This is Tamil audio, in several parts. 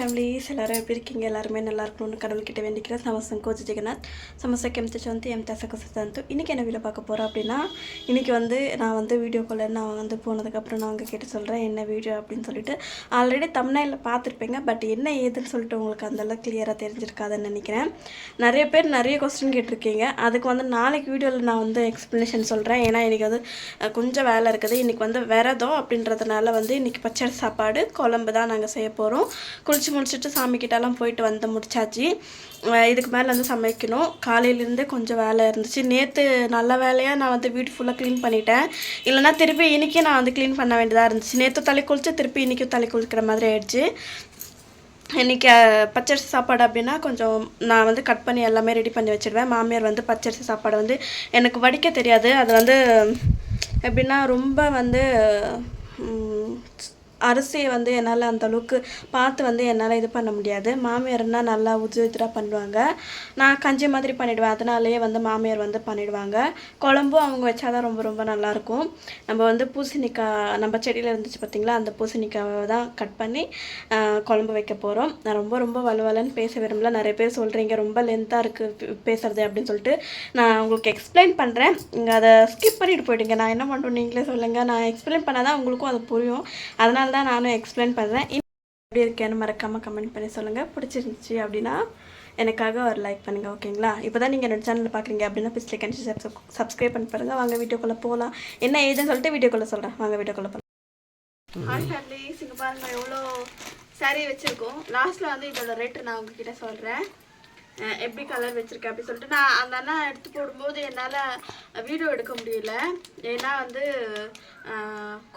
ஃபேமிலிஸ் எல்லாரும் எப்படி இருக்கீங்க? எல்லாருமே நல்லா இருக்கணும்னு கடவுள்கிட்ட வேண்டிக்கிறேன் சமஸ்தம். கோச் ஜெகநாத். சமஸ்தம் கெம்த்து வந்து எம் தசக சித்தாந்தம் இன்றைக்கி என்ன வீடியோ பார்க்க போகிறோம் அப்படின்னா இன்றைக்கி வந்து நான் வந்து வீடியோ காலில் நான் வந்து போனதுக்கப்புறம் நான் உங்ககிட்ட சொல்கிறேன் என்ன வீடியோ அப்படின்னு சொல்லிட்டு. ஆல்ரெடி தமிழ்நாட்டில் பார்த்துருப்பேங்க. பட் என்ன ஏதுன்னு சொல்லிட்டு உங்களுக்கு அந்தளவுக்கு கிளியராக தெரிஞ்சிருக்காதுன்னு நினைக்கிறேன். நிறைய பேர் நிறைய கொஸ்டின் கேட்டிருக்கீங்க. அதுக்கு வந்து நாளைக்கு வீடியோவில் நான் வந்து எக்ஸ்ப்ளனேஷன் சொல்கிறேன் ஏன்னா இன்றைக்கி வந்து கொஞ்சம் வேலை இருக்குது. இன்றைக்கி வந்து விரதம் அப்படின்றதுனால வந்து இன்றைக்கி பச்சை சாப்பாடு குழம்பு தான் நாங்கள் செய்ய போகிறோம் குளிச்சு முடிச்சுட்டு சாமிக்கிட்டலாம் போயிட்டு வந்து முடிச்சாச்சு. இதுக்கு மேலே வந்து சமைக்கணும். காலையிலேருந்தே கொஞ்சம் வேலை இருந்துச்சு. நேற்று நல்ல வேலையாக நான் வந்து வீடு ஃபுல்லாக க்ளீன் பண்ணிட்டேன். இல்லைனா திருப்பி இன்றைக்கி நான் வந்து க்ளீன் பண்ண வேண்டியதாக இருந்துச்சு. நேற்று தலை குளித்து திருப்பி இன்றைக்கும் தலை குளிக்கிற மாதிரி ஆயிடுச்சு. இன்றைக்கி பச்சரிசி சாப்பாடு அப்படின்னா கொஞ்சம் நான் வந்து கட் பண்ணி எல்லாமே ரெடி பண்ணி வச்சிடுவேன் மாமியார் வந்து பச்சரிசி சாப்பாடு வந்து எனக்கு வடிக்க தெரியாது. அது வந்து எப்படின்னா ரொம்ப வந்து அரிசியை வந்து என்னால் அந்த அளவுக்கு பார்த்து வந்து என்னால் இது பண்ண முடியாது. மாமியார்னால் நல்லா உதிராக பண்ணுவாங்க. நான் கஞ்சி மாதிரி பண்ணிவிடுவேன் அதனாலேயே வந்து மாமியார் வந்து பண்ணிவிடுவாங்க குழம்பும் அவங்க வச்சாதான் ரொம்ப ரொம்ப நல்லாயிருக்கும். நம்ம வந்து பூசணிக்காய் நம்ம செடியில் இருந்துச்சு பார்த்திங்களா அந்த பூசணிக்காவை தான் கட் பண்ணி குழம்பு வைக்க போகிறோம் நான் ரொம்ப ரொம்ப வலுவலன்னு பேச விரும்பல. நிறைய பேர் சொல்கிறீங்க ரொம்ப லென்த்தாக இருக்குது பேசுறது அப்படின்னு சொல்லிட்டு. நான் உங்களுக்கு எக்ஸ்பிளைன் பண்ணுறேன் நீங்கள் அதை ஸ்கிப் பண்ணிட்டு போயிட்டீங்க நான் என்ன பண்ணுறோம் நீங்களே சொல்லுங்கள் நான் எக்ஸ்பிளைன் பண்ணால் தான் உங்களுக்கும் அது புரியும். அதனால் தான் நானும் எக்ஸ்பிளைன் பண்ணுறேன் எப்படி இருக்கேன்னு மறக்காமல் கமெண்ட் பண்ணி சொல்லுங்கள் பிடிச்சிருந்துச்சி அப்படின்னா எனக்காக ஒரு லைக் பண்ணுங்கள் ஓகேங்களா இப்போ தான் நீங்கள் என்னோட சேனல் பார்க்குறீங்க அப்படின்னா பிஸ்லி கன்சி சப்ஸ்கிரைப் பண்ணி பாருங்கள் வாங்க வீடியோக்குள்ளே போகலாம் என்ன ஏஜென்னு சொல்லிட்டு வீடியோக்குள்ளே சொல்கிறேன் வாங்க வீடியோக்குள்ளே போகலாம் ஹாய் ஃபேமிலிஸ் இங்கே பாருங்கள் எவ்வளோ saree வச்சுருக்கோம். லாஸ்ட்டில் வந்து இதோட ரேட்டு நான் உங்ககிட்ட சொல்கிறேன் எப்படி கலர் வச்சுருக்கேன் அப்படி சொல்லிட்டு நான் அந்த அண்ணா எடுத்து போடும்போது என்னால் வீடியோ எடுக்க முடியல. ஏன்னா வந்து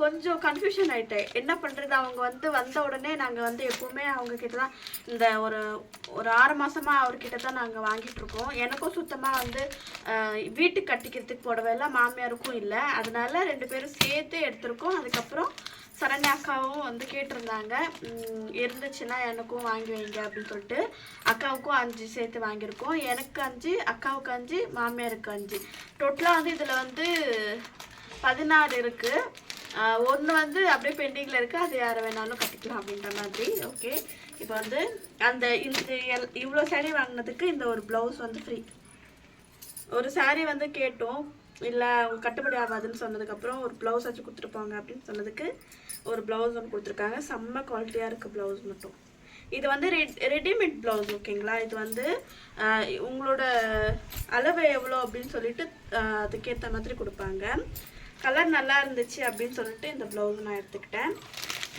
கொஞ்சம் கன்ஃபியூஷன் ஆயிட்டேன். என்ன பண்ணுறது அவங்க வந்து வந்த உடனே நாங்கள் வந்து எப்போவுமே அவங்கக்கிட்ட தான் இந்த ஒரு ஒரு ஆறு மாதமாக அவர்கிட்ட தான் நாங்கள் வாங்கிட்டுருக்கோம் எனக்கும் சுத்தமாக வந்து வீட்டுக்கு கட்டிக்கிறதுக்கு எல்லாம் மாமியாருக்கும் இல்லை. அதனால ரெண்டு பேரும் சேர்த்து எடுத்திருக்கோம். அதுக்கப்புறம் சரண்யா அக்காவும் வந்து கேட்டிருந்தாங்க. இருந்துச்சுன்னா எனக்கும் வாங்கி வைங்க அப்படின்னு சொல்லிட்டு. அக்காவுக்கும் அஞ்சு சேர்த்து வாங்கியிருக்கோம். எனக்கு அஞ்சு அக்காவுக்கு அஞ்சு மாமியாருக்கு அஞ்சு. டோட்டலாக வந்து இதில் வந்து பதினாறு இருக்குது ஒன்று வந்து அப்படியே பெண்டிங்கில் இருக்குது அது யாரை வேணாலும் கட்டிக்கலாம் அப்படின்ற மாதிரி. ஓகே இப்போ வந்து அந்த இந்த எல் இவ்வளோ சேரீ வாங்கினதுக்கு இந்த ஒரு ப்ளவுஸ் வந்து ஃப்ரீ ஒரு சாரீ வந்து கேட்டோம். இல்லை கட்டுப்படி ஆகாதுன்னு சொன்னதுக்கப்புறம் ஒரு ப்ளவுஸ் வச்சு கொடுத்துருப்பாங்க அப்படின்னு சொன்னதுக்கு ஒரு ப்ளவுஸ் ஒன்று கொடுத்துருக்காங்க. செம்ம குவாலிட்டியாக இருக்குது ப்ளவுஸ் மட்டும். இது வந்து ரெட் ரெடிமேட் ப்ளவுஸ் ஓகேங்களா இது வந்து உங்களோட அளவு எவ்வளோ அப்படின்னு சொல்லிட்டு அதுக்கேற்ற மாதிரி கொடுப்பாங்க. கலர் நல்லா இருந்துச்சு அப்படின்னு சொல்லிட்டு இந்த ப்ளவுஸ் நான் எடுத்துக்கிட்டேன்.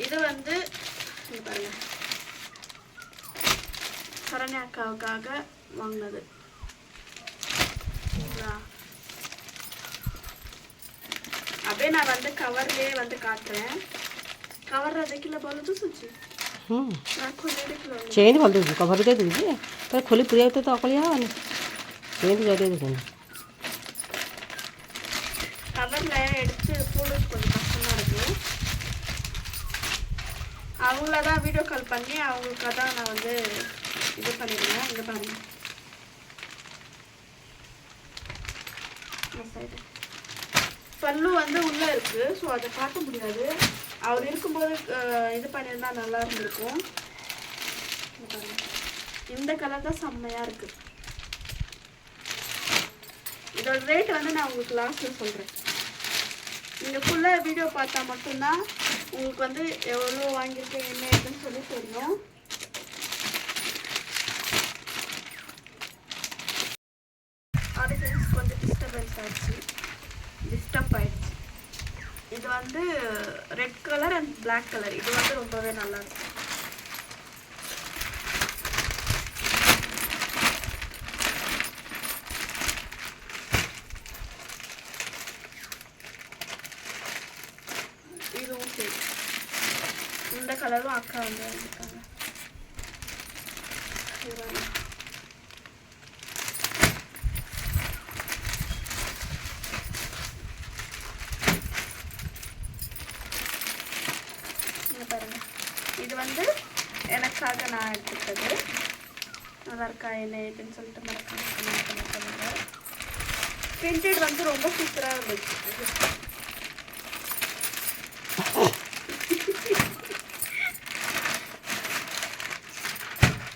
இது வந்து பாருங்கள் சரண்யா அக்காவுக்காக வாங்கினது சரிங்களா? அப்படியே நான் வந்து கவர்லயே வந்து காட்டுறேன் கவர் ଦେଖିଲେ ଭଲ ଦିଶୁଛି ହୁଁ ନା ଖୋଲି ଦେଖିଲ ସେମିତି ଭଲ ଦେଉଛି କଭର ଦେଇ ଦେଉଛି ପୁରା ଖୋଲି ପୁରିବାକୁ ତ ଅକଳିଆ ହେବନି ସେମିତି ଜରିଏ ଦେଉଛନ୍ତି கவர்ல எடுத்து போடுறது கொஞ்சம் கஷ்டமா இருக்கு அவங்கள தான் வீடியோ கால் பண்ணி அவங்களுக்கு தான் நான் வந்து இது பண்ணிடுவேன் இங்க பாருங்க இந்த side. பல்லு வந்து உள்ள இருக்கு. ஸோ அதை பார்க்க முடியாது. அவர் இருக்கும்போது இது பண்ணியிருந்தா நல்லா இருந்திருக்கும். இந்த கலர் தான் செம்மையா இருக்கு. இதோட ரேட் வந்து நான் உங்களுக்கு லாஸ்ட்டில் சொல்கிறேன் நீங்கள் ஃபுல்லாக வீடியோ பார்த்தா மட்டும்தான் உங்களுக்கு வந்து எவ்வளோ வாங்கியிருக்கேன் என்ன இருக்குன்னு சொல்லி தெரியும் அது ஃப்ரெண்ட்ஸ் கொஞ்சம் டிஸ்டர்பன்ஸ் ஆயிடுச்சு டிஸ்டர்ப் ஆயிடுச்சு இது வந்து red colour and black colour இது வந்து ரொம்பவே நல்லா இருக்கும் இதுவும் சரி. இந்த கலரும் அக்கா வந்து வாங்கியிருக்காங்க இது பாருங்க. இங்க பாருங்க இது வந்து எனக்காக நான் எடுத்துக்கிட்டது நல்லா இருக்கா என்ன ஏதுன்னு சொல்லிட்டு மறக்காம comment பண்ணி சொல்லுங்க பிரிண்டட் வந்து ரொம்ப சூப்பராக இருந்துச்சு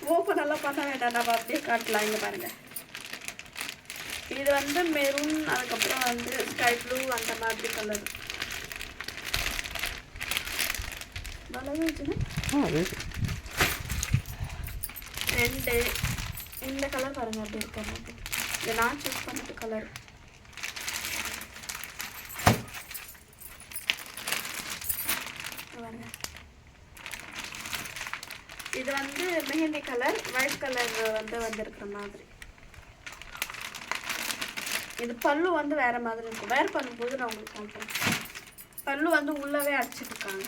ஓப்பன் எல்லாம் பண்ண வேண்டாம் நம்ம அப்படியே காட்டலாம் இங்கே பாருங்க இது வந்து மெரூன் அதுக்கப்புறம் வந்து ஸ்கை ப்ளூ அந்த மாதிரி கலர் ஆ அது ரெண்டு இந்த கலர் பாருங்க அப்படி இருக்கிறது இது நான் சூஸ் பண்ணது கலர் இது வந்து மெஹந்தி கலர் ஒயிட் கலர் வந்து வந்திருக்கிற மாதிரி. இது பல்லு வந்து வேற மாதிரி இருக்கும். வேர் பண்ணும்போது நான் உங்களுக்கு காட்டுறேன் பல்லு வந்து உள்ளவே அடிச்சிருக்காங்க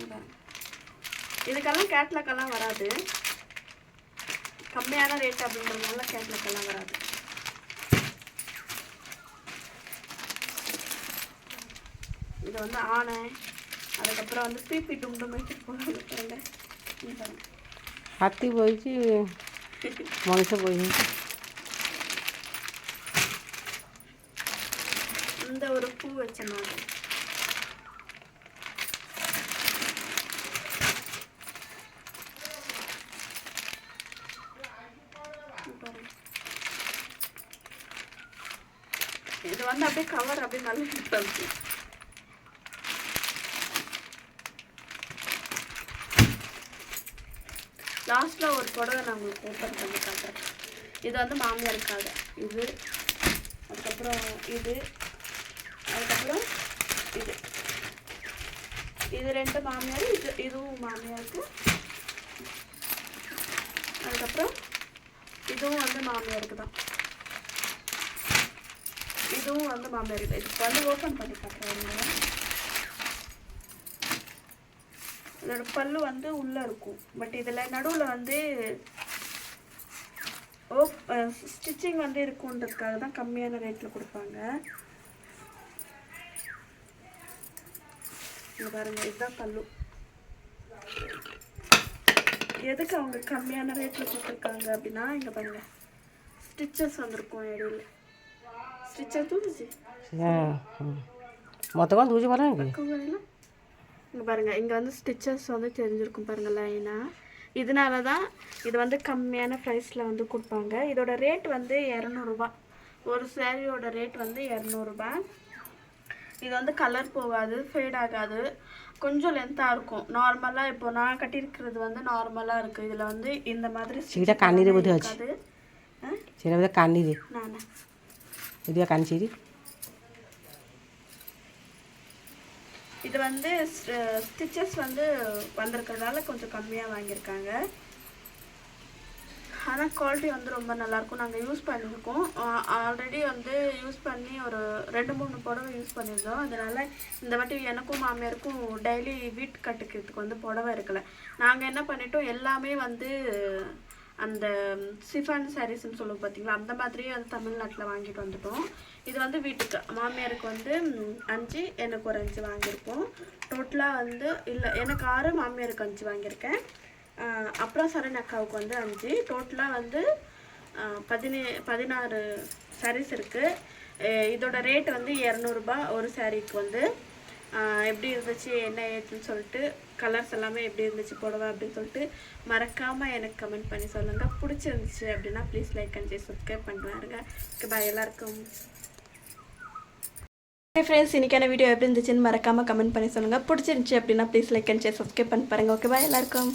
இங்க இதுக்கெல்லாம் கேட்லாக்கெல்லாம் வராது. கம்மியான ரேட் அப்படின்றதுனால கேட்லக்கெல்லாம் வராது. இது வந்து ஆணை அதுக்கப்புறம் வந்து தூப்பி டும்டும் போயிட்டு ஹத்தி போயிடுச்சு மனுஷன் போயிடுச்சு இந்த ஒரு பூ வச்சேன் நான் இது வந்து அப்படியே கவர் அப்படியே நல்லா பண்ணி லாஸ்ட்ல ஒரு புடவை நான் உங்களுக்கு ஓப்பன் பண்ணி காட்டுறேன். இது வந்து மாமியாருக்காக. இது அதுக்கப்புறம் இது அதுக்கப்புறம் இது. இது ரெண்டு மாமியார் இது இதுவும் மாமியாருக்கு. அதுக்கப்புறம் இதுவும் வந்து மாமியாருக்கு தான். இதுவும் வந்து மாமியாருக்கு தான் இதுக்கு வந்து ஓப்பன் பண்ணி பார்க்குறேன் இதோட பல்லு வந்து உள்ளே இருக்கும். பட் இதில் நடுவில் வந்து ஓ ஸ்டிச்சிங் வந்து இருக்குன்றதுக்காக தான் கம்மியான ரேட்டில் கொடுப்பாங்க. இங்க பாருங்க இதுதான் பல்லு. எதுக்கு அவங்க கம்மியான ரேட்டில் கொடுத்துருக்காங்க அப்படின்னா இங்கே பாருங்க ஸ்டிச்சஸ் வந்திருக்கும் இடையில. ಸ್ಟಿಚರ್ ತೂದಿಸಿ ம் மொத்தமாக தூசி பாருங்க. பாருங்க இங்கே பாருங்கள் இங்கே வந்து ஸ்டிச்சஸ் வந்து தெரிஞ்சிருக்கும் பாருங்கள் லைனாக இதனால தான் இது வந்து கம்மியான ப்ரைஸில் வந்து கொடுப்பாங்க. இதோட ரேட் வந்து இரநூறுபா. ஒரு சேரீயோட ரேட் வந்து இரநூறுபா. இது வந்து கலர் போகாது ஃபேட் ஆகாது. கொஞ்சம் லென்த்தாக இருக்கும். நார்மலாக இப்போ நான் கட்டியிருக்கிறது வந்து நார்மலாக இருக்குது இதில் வந்து இந்த மாதிரி சீக்கிரம் கண்ணீர் ஊதி கண்ணீர். நானா? இதுவே காஞ்சிரி இது வந்து ஸ்டிச்சஸ் வந்து வந்திருக்கிறதால கொஞ்சம் கம்மியாக வாங்கியிருக்காங்க. ஆனால் குவாலிட்டி வந்து ரொம்ப நல்லாயிருக்கும். நாங்கள் யூஸ் பண்ணியிருக்கோம். ஆல்ரெடி வந்து யூஸ் பண்ணி ஒரு ரெண்டு மூணு புடவை யூஸ் பண்ணியிருந்தோம். அதனால் இந்த வாட்டி எனக்கும் மாமியாருக்கும் டெய்லி வீட்டு கட்டுக்கிறதுக்கு வந்து புடவை இருக்கலை நாங்கள் என்ன பண்ணிட்டோம் எல்லாமே வந்து அந்த சிஃபான் சாரீஸ்ன்னு சொல்லுவோம் பார்த்தீங்களா அந்த மாதிரியே வந்து தமிழ்நாட்டில் வாங்கிட்டு வந்துட்டோம். இது வந்து வீட்டுக்கு மாமியாருக்கு வந்து அஞ்சு எனக்கு ஒரு அஞ்சு வாங்கியிருக்கோம். டோட்டலாக வந்து இல்லை எனக்கு ஆறு மாமியாருக்கு அஞ்சு வாங்கியிருக்கேன். அப்புறம் சரண் அக்காவுக்கு வந்து அஞ்சு. டோட்டலாக வந்து பதினே பதினாறு சாரீஸ் இருக்குது இதோட ரேட் வந்து இரநூறுபா ஒரு சாரீக்கு வந்து. எப்படி இருந்துச்சு என்ன ஏதுன்னு சொல்லிட்டு கலர்ஸ் எல்லாமே எப்படி இருந்துச்சு புடவை அப்படின்னு சொல்லிட்டு மறக்காமல் எனக்கு கமெண்ட் பண்ணி சொல்லுங்கள் பிடிச்சிருந்துச்சு அப்படின்னா ப்ளீஸ் லைக் அண்ட் சப்ஸ்கிரைப் பண்ணுவாருங்க ஓகே பாய் எல்லாருக்கும். ஃப்ரெண்ட்ஸ் இன்றைக்கான வீடியோ எப்படி இருந்துச்சுன்னு மறக்காமல் கமெண்ட் பண்ணி சொல்லுங்கள் பிடிச்சிருந்துச்சு அப்படின்னா ப்ளீஸ் லைக் அண்ட் சப்ஸ்கிரைப் பண்ணி பாருங்கள் ஓகே பாய் எல்லாருக்கும்.